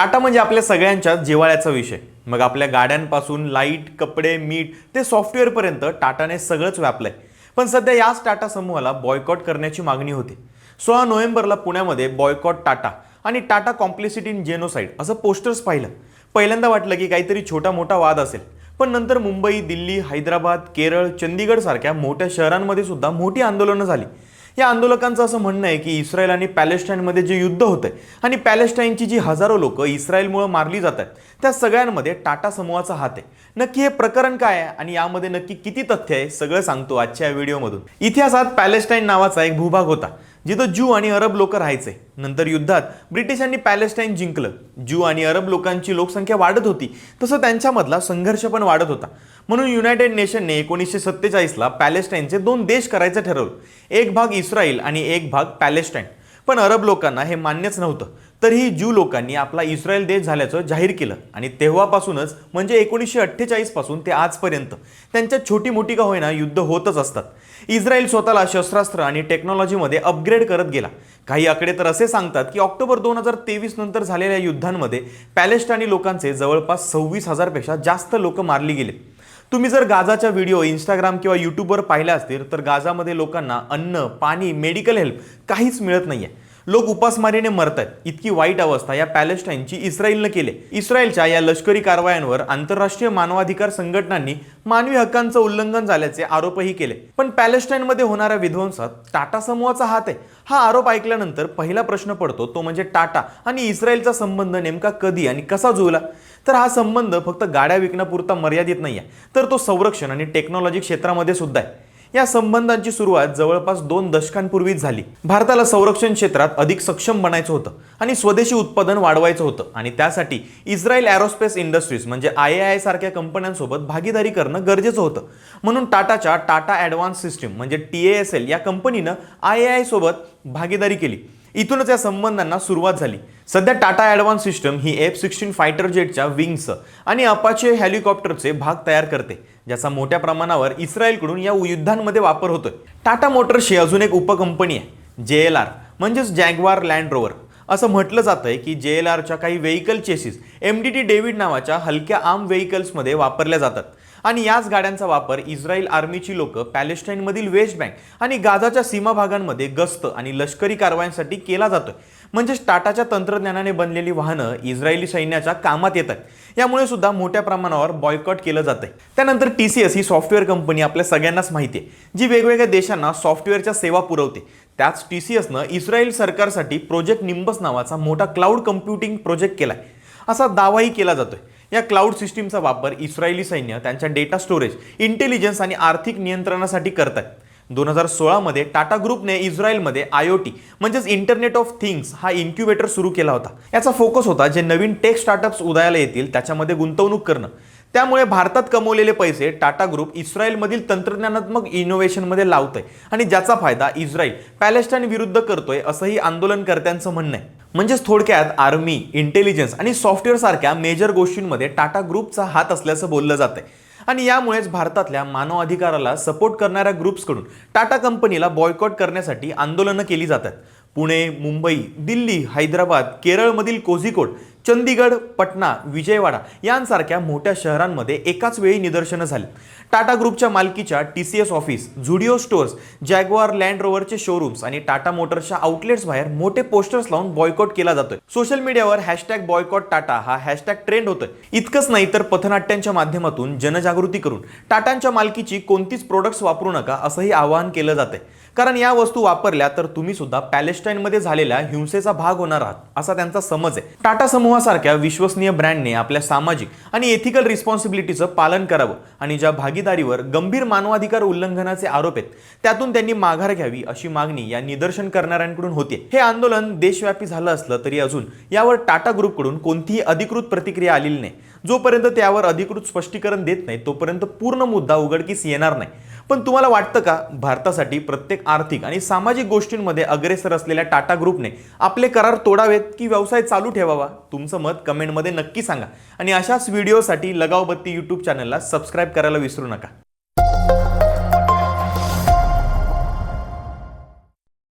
टाटा म्हणजे आपल्या सगळ्यांच्या जिव्हाळ्याचा विषय. मग आपल्या गाड्यांपासून लाइट कपडे मीठ ते सॉफ्टवेअरपर्यंत टाटाने सगळंच व्यापलंय. पण सध्या याच टाटा समूहाला बॉयकॉट करण्याची मागणी होती. सोळा नोव्हेंबरला पुण्यामध्ये बॉयकॉट टाटा आणि टाटा कॉम्प्लिसिटी इन जेनोसाईड असं पोस्टर्स पाहिलं. पहिल्यांदा वाटलं की काहीतरी छोटा मोठा वाद असेल. पण नंतर मुंबई दिल्ली हैदराबाद केरळ चंदीगड सारख्या मोठ्या शहरांमध्ये सुद्धा मोठी आंदोलनं झाली. या आंदोलकांचं असं म्हणणं आहे की इस्रायल आणि पॅलेस्टाईनमध्ये जे युद्ध होतंय आणि पॅलेस्टाईनची जी हजारो लोक इस्रायलमुळे मारली जात आहेत त्या सगळ्यांमध्ये टाटा समूहाचा हात आहे. नक्की हे प्रकरण काय आहे आणि यामध्ये नक्की किती तथ्य आहे सगळं सांगतो आजच्या व्हिडिओमधून. इतिहासात पॅलेस्टाईन नावाचा एक भूभाग होता. जिथं ज्यू आणि अरब लोक राहायचे. नंतर युद्धात ब्रिटिशांनी पॅलेस्टाईन जिंकलं. ज्यू आणि अरब लोकांची लोकसंख्या वाढत होती. तसं त्यांच्यामधला संघर्ष पण वाढत होता. म्हणून युनायटेड नेशनने एकोणीसशे सत्तेचाळीसला पॅलेस्टाईनचे दोन देश करायचं ठरवलं. एक भाग इस्रायल आणि एक भाग पॅलेस्टाईन. पण अरब लोकांना हे मान्यच नव्हतं. तरीही ज्यू लोकांनी आपला इस्रायल देश झाल्याचं जाहीर केलं. आणि तेव्हापासूनच म्हणजे एकोणीसशे अठ्ठेचाळीसपासून ते आजपर्यंत त्यांच्यात छोटी मोठी का होईना युद्ध होतच असतात. इस्रायल स्वतःला शस्त्रास्त्र आणि टेक्नॉलॉजीमध्ये अपग्रेड करत गेला. काही आकडे तर असे सांगतात की ऑक्टोबर दोन हजार तेवीस नंतर झालेल्या युद्धांमध्ये पॅलेस्टाईनी लोकांचे जवळपास सव्वीस हजारपेक्षा जास्त लोक मारली गेले. तुम्ही जर गाजाच्या व्हिडिओ इंस्टाग्राम किंवा यूट्यूबवर पाहिल्या असतील तर गाजामध्ये लोकांना अन्न पाणी मेडिकल हेल्प काहीच मिळत नाही आहे लोक उपासमारीने मरत आहेत इतकी वाईट अवस्था या पॅलेस्टाईनची इस्रायलनं केली. इस्रायलच्या या लष्करी कारवायांवर आंतरराष्ट्रीय मानवाधिकार संघटनांनी मानवी हक्कांचं उल्लंघन झाल्याचे आरोपही केले. पण पॅलेस्टाईनमध्ये होणाऱ्या विध्वंसात टाटा समूहाचा हात आहे. हा आरोप ऐकल्यानंतर पहिला प्रश्न पडतो तो म्हणजे टाटा आणि इस्रायलचा संबंध नेमका कधी आणि कसा जुळला? तर हा संबंध फक्त गाड्या विकण्यापुरता मर्यादित नाही आहे तर तो संरक्षण आणि टेक्नॉलॉजी क्षेत्रामध्ये सुद्धा आहे. या संबंधांची सुरुवात जवळपास दोन दशकांपूर्वीच झाली. भारताला संरक्षण क्षेत्रात अधिक सक्षम बनायचं होतं आणि स्वदेशी उत्पादन वाढवायचं होतं आणि त्यासाठी इस्रायल एरोस्पेस इंडस्ट्रीज म्हणजे आय आय सारख्या कंपन्यांसोबत भागीदारी करणं गरजेचं होतं. म्हणून टाटाच्या टाटा ॲडव्हान्स सिस्टीम म्हणजे टी एस एल या कंपनीनं आय आय सोबत भागीदारी केली. इथूनच या संबंधांना सुरुवात झाली. सध्या टाटा ॲडव्हान्स सिस्टम ही एफ सिक्स्टीन फायटर जेटच्या विंग्स आणि अपाचे हेलिकॉप्टरचे भाग तयार करते ज्याचा मोठ्या प्रमाणावर इस्रायलकडून या युद्धांमध्ये वापर होतोय. टाटा मोटर्सची अजून एक उपकंपनी आहे जे एल आर म्हणजेच जॅगवार लँड रोवर असं म्हटलं जातंय की जे एल आरच्या काही vehicle chassis M D T David नावाच्या हलक्या आर्म व्हेकल्समध्ये वापरल्या जातात. आणि याच गाड्यांचा वापर इस्रायल आर्मीची लोक पॅलेस्टाईनमधील वेस्ट बँक आणि गाझाच्या सीमा भागांमध्ये गस्त आणि लष्करी कारवायांसाठी केला जातोय. म्हणजेच टाटाच्या तंत्रज्ञानाने बनलेली वाहनं इस्रायली सैन्याच्या कामात येतात यामुळे सुद्धा मोठ्या प्रमाणावर बॉयकॉट केलं जातंय. त्यानंतर टी सी एस ही सॉफ्टवेअर कंपनी आपल्या सगळ्यांनाच माहिती आहे जी वेगवेगळ्या देशांना सॉफ्टवेअरच्या सेवा पुरवते. त्याच टी सी एसनं इस्रायल सरकारसाठी प्रोजेक्ट निंबस नावाचा मोठा क्लाउड कम्प्युटिंग प्रोजेक्ट केलाय. असा दावाही केला जातोय. या क्लाउड सिस्टीमचा वापर इस्रायली सैन्य त्यांच्या डेटा स्टोरेज इंटेलिजन्स आणि आर्थिक नियंत्रणासाठी करत आहेत दोन हजार सोळामध्ये टाटा ग्रुपने इस्रायलमध्ये आय ओ टी म्हणजेच इंटरनेट ऑफ थिंग्स हा इन्क्युबेटर सुरू केला होता. याचा फोकस होता जे नवीन टेक स्टार्टअप्स उदयाला येतील त्याच्यामध्ये गुंतवणूक करणं. त्यामुळे भारतात कमवलेले पैसे टाटा ग्रुप इस्रायलमधील तंत्रज्ञानात्मक इनोव्हेशनमध्ये लावतोय. आणि ज्याचा फायदा इस्रायल पॅलेस्टाईन विरुद्ध करतोय असंही आंदोलनकर्त्यांचं म्हणणं आहे. म्हणजेच थोडक्यात आर्मी इंटेलिजन्स आणि सॉफ्टवेअर सारख्या मेजर गोष्टींमध्ये टाटा ग्रुपचा हात असल्याचं बोललं जातंय. आणि यामुळेच भारतातल्या मानव अधिकाराला सपोर्ट करणाऱ्या ग्रुप्सकडून टाटा कंपनीला बॉयकॉट करण्यासाठी आंदोलनं केली जातात. पुणे मुंबई दिल्ली हैदराबाद केरळमधील कोझिकोड चंदीगड पटना विजयवाडा यांसारख्या मोठ्या शहरांमध्ये एकाच वेळी निदर्शनं झाली. टाटा ग्रुपच्या मालकीच्या T C S office Zudio stores Jaguar Land रोवरचे showrooms आणि टाटा मोटर्सच्या आउटलेट्स बाहेर मोठे पोस्टर्स लावून बॉयकॉट केला जातोय. सोशल मीडियावर हॅशटॅग बॉयकॉट टाटा हा हॅशटॅग ट्रेंड होतोय. इतकंच नाही तर पथनाट्यांच्या माध्यमातून जनजागृती करून टाटांच्या मालकीची कोणतीच प्रोडक्ट्स वापरू नका असंही आवाहन केलं जातंय. कारण या वस्तू वापरल्या तर तुम्ही सुद्धा पॅलेस्टाईनमध्ये झालेल्या हिंसेचा भाग होणार आहात असा त्यांचा समज आहे. टाटा समूहासारख्या विश्वसनीय ब्रँडने आपल्या सामाजिक आणि एथिकल रिस्पॉन्सिबिलिटीचं पालन करावं आणि ज्या भागीदारीवर गंभीर मानवाधिकार उल्लंघनाचे आरोप आहेत त्यातून त्यांनी माघार घ्यावी अशी मागणी या निदर्शन करणाऱ्यांकडून होते हे आंदोलन देशव्यापी झालं असलं तरी अजून यावर टाटा ग्रुपकडून कोणतीही अधिकृत प्रतिक्रिया आलेली नाही. जोपर्यंत त्यावर अधिकृत स्पष्टीकरण देत नाही तोपर्यंत पूर्ण मुद्दा उघडकीस येणार नाही. पण तुम्हाला वाटतं का भारतासाठी प्रत्येक आर्थिक आणि सामाजिक गोष्टींमध्ये अग्रेसर असलेल्या टाटा ग्रुपने आपले करार तोडावेत की व्यवसाय चालू ठेवावा? तुमचं मत कमेंटमध्ये नक्की सांगा. आणि अशाच व्हिडिओसाठी लगावबत्ती यूट्यूब चॅनलला सबस्क्राईब करायला विसरू नका.